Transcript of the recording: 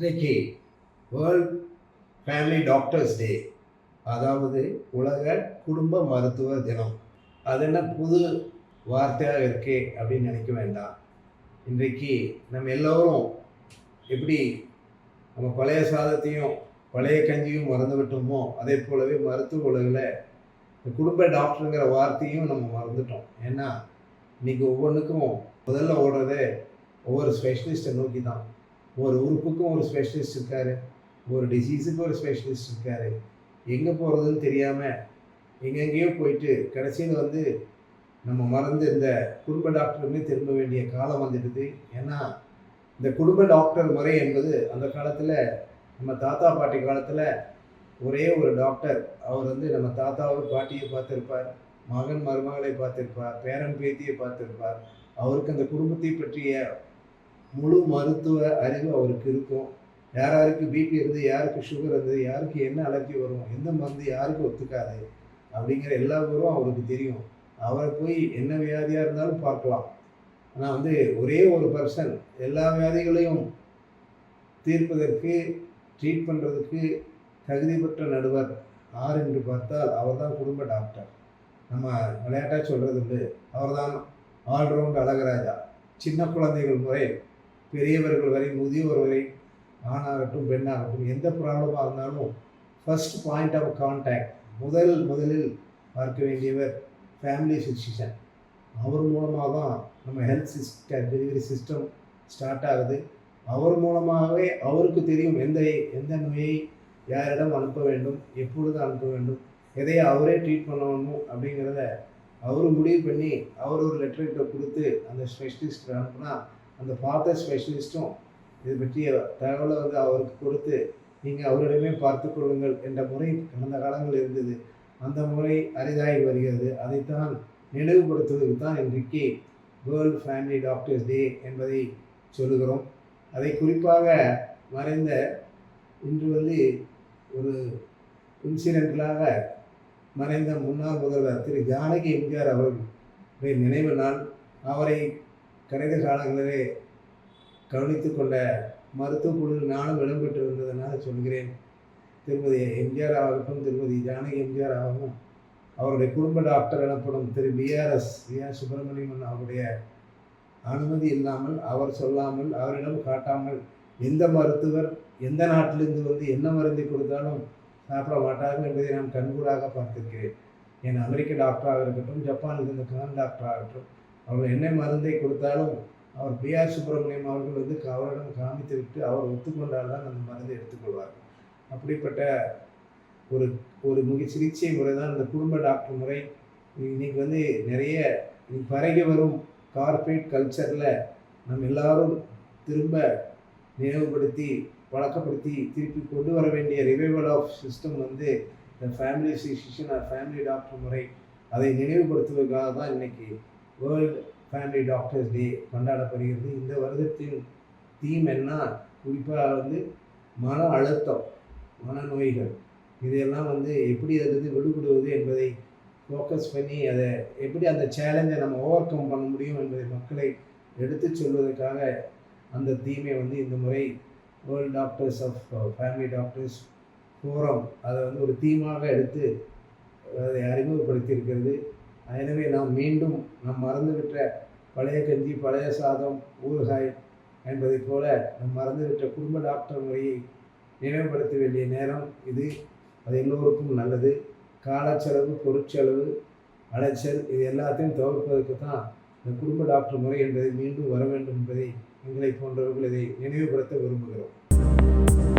இன்றைக்கு world family doctors டே அதாவது உலக குடும்ப மருத்துவர் தினம். அது என்ன புது வார்த்தையாக இருக்கே அப்படின்னு நினைக்க வேண்டாம். இன்றைக்கு நம்ம எல்லோரும் எப்படி நம்ம பழைய சாதத்தையும் பழைய கஞ்சியும் மறந்து விட்டோமோ அதே போலவே மருத்துவ உலகில் குடும்ப டாக்டருங்கிற வார்த்தையும் நம்ம மறந்துட்டோம். ஏன்னா இன்றைக்கி ஒவ்வொன்றுக்கும் முதல்ல ஓடுறதே ஒவ்வொரு ஸ்பெஷலிஸ்ட்டை நோக்கி தான் ஒரு உறுப்புக்கும் ஒரு ஸ்பெஷலிஸ்ட் இருக்கார். ஒரு டிசீஸுக்கு ஒரு ஸ்பெஷலிஸ்ட் இருக்கார். எங்கே போகிறதுன்னு தெரியாமல் எங்கெங்கேயோ போயிட்டு கடைசியில் வந்து நம்ம மறந்து இந்த குடும்ப டாக்டருமே திரும்ப வேண்டிய காலம் வந்துடுது. ஏன்னா இந்த குடும்ப டாக்டர் முறை என்பது அந்த காலத்தில் நம்ம தாத்தா பாட்டி காலத்தில் ஒரே ஒரு டாக்டர். அவர் வந்து நம்ம தாத்தாவை பாட்டியை பார்த்துருப்பார். மகன் மருமகளை பார்த்துருப்பார். பேரன் பேத்தியை பார்த்துருப்பார். அவருக்கு அந்த குடும்பத்தை பற்றிய முழு மருத்துவ அறிவு அவருக்கு இருக்கும். யார் யாருக்கு பிபி இருந்து யாருக்கு சுகர் இருந்து யாருக்கு என்ன அலர்ஜி வரும் எந்த மருந்து யாருக்கு ஒத்துக்காது அப்படிங்கிற எல்லா விவரம் அவருக்கு தெரியும். அவரை போய் என்ன வியாதியாக இருந்தாலும் பார்க்கலாம். ஆனால் வந்து ஒரே ஒரு பர்சன் எல்லா வியாதிகளையும் தீர்ப்பதற்கு ட்ரீட் பண்ணுறதுக்கு தகுதி பெற்ற நடுவர் ஆர் என்று பார்த்தால் அவர் தான் குடும்ப டாக்டர் நம்ம விளையாட்டாக சொல்கிறது உண்டு. அவர்தான் ஆல்ரவுண்ட் அழகராஜா. சின்ன குழந்தைகள் முறை பெரியவர்கள் வரை முதியோர் வரை ஆணாகட்டும் பெண்ணாகட்டும் எந்த ப்ராப்ளமாக இருந்தாலும் ஃபர்ஸ்ட் பாயிண்ட் ஆஃப் கான்டாக்ட் முதல் முதலில் பார்க்க வேண்டியவர் ஃபேமிலி ஃபிசிஷியன் அவர் மூலமாக தான் நம்ம ஹெல்த் சிஸ்ட டெலிவரி சிஸ்டம் ஸ்டார்ட் ஆகுது. அவர் மூலமாகவே அவருக்கு தெரியும் எந்த எந்த நோயை யாரிடம் அனுப்ப வேண்டும் எப்பொழுது அனுப்ப வேண்டும் எதை அவரே ட்ரீட் பண்ணணும் அப்படிங்கிறத அவர் முடிவு பண்ணி அவர் ஒரு லெட்டர்கிட்ட கொடுத்து அந்த ஸ்பெஷலிஸ்ட் அனுப்புனா அந்த ஃபாதர் ஸ்பெஷலிஸ்ட்டும் இது பற்றிய தகவலை வந்து அவருக்கு கொடுத்து நீங்கள் அவரிடமே பார்த்து கொள்ளுங்கள் என்ற முறை கடந்த காலங்கள் இருந்தது. அந்த முறை அரிதாகி வருகிறது. அதைத்தான் நினைவுபடுத்துவதற்கு தான் இன்றைக்கு வேர்ல்டு ஃபேமிலி டாக்டர்ஸ் டே என்பதை சொல்லுகிறோம். அதை குறிப்பாக மறைந்த இன்று வந்து ஒரு இன்சிடென்ட்களாக மறைந்த முன்னாள் முதல்வர் திரு ஜானகி எம்ஜிஆர் அவர்களுடைய நினைவு நாள். அவரை கடந்த காலங்களிலே கவனித்து கொண்ட மருத்துவ குழுவில் நானும் இடம்பெற்றிருந்ததனால சொல்கிறேன். திருமதி எம்ஜிஆர் ஆகட்டும் திருமதி ஜானகி எம்ஜிஆர் ஆகவும் அவருடைய குடும்ப டாக்டர் எனப்படும் திரு. பிஆர்எஸ் ஏஆர் சுப்பிரமணியன் அவருடைய அனுமதி இல்லாமல் அவர் சொல்லாமல் அவரிடம் காட்டாமல் எந்த மருத்துவர் எந்த நாட்டிலிருந்து வந்து என்ன மருந்தை கொடுத்தாலும் சாப்பிட மாட்டார்கள் என்பதை நான் கண்கூடாக பார்த்திருக்கிறேன். என் அமெரிக்க டாக்டராக இருக்கட்டும் ஜப்பானில் இருந்த கான் டாக்டராகட்டும் அவர் என்ன மருந்தை கொடுத்தாலும் அவர் பிஆர் சுப்பிரமணியம் அவர்கள் வந்து அவரிடம் காமித்து விட்டு அவர் ஒத்துக்கொண்டால் தான் அந்த மருந்தை எடுத்துக்கொள்வார் அப்படிப்பட்ட ஒரு ஒரு மிக சிகிச்சை முறை தான் இந்த குடும்ப டாக்டர் முறை. இன்னைக்கு வந்து நிறைய பரகி வரும் கார்ப்பரேட் கல்ச்சரில் நம்ம எல்லாரும் திரும்ப நினைவுபடுத்தி பழக்கப்படுத்தி திருப்பி கொண்டு வர வேண்டிய ரிவைவல் ஆஃப் சிஸ்டம் வந்து இந்த ஃபேமிலி ஃபிசிஷியன் ஃபேமிலி டாக்டர் முறை. அதை நினைவுபடுத்துவதற்காக தான் இன்றைக்கி வேர்ல்டு ஃபேமிலி டாக்டர்ஸ் டே கொண்டாடப்படுகிறது. இந்த வருடத்தின் தீம் என்ன? குறிப்பாக வந்து மன அழுத்தம் மனநோய்கள் இதையெல்லாம் வந்து எப்படி அதிலிருந்து விடுபடுவது என்பதை ஃபோக்கஸ் பண்ணி அதை எப்படி அந்த சேலஞ்சை நம்ம ஓவர் கம் பண்ண முடியும் என்பதை மக்களை எடுத்துச் சொல்வதற்காக அந்த தீமை வந்து இந்த முறை world doctors of family doctors forum அதை வந்து ஒரு தீமாக எடுத்து அதை அறிமுகப்படுத்தியிருக்கிறது. எனவே நாம் மீண்டும் நாம் மறந்துவிட்ட பழைய கஞ்சி பழைய சாதம் ஊறுகாய் என்பதைப் போல நம் மறந்துவிட்ட குடும்ப டாக்டர் முறையை நினைவுபடுத்த வேண்டிய நேரம் இது. அது எல்லோருக்கும் நல்லது. காலச்செலவு பொருட்செலவு அலைச்சல் இது எல்லாத்தையும் தவிர்ப்பதற்கு தான் இந்த குடும்ப டாக்டர் முறை என்பதை மீண்டும் வர வேண்டும் என்பதை எங்களை போன்றவர்கள் இதை நினைவுபடுத்த விரும்புகிறோம்.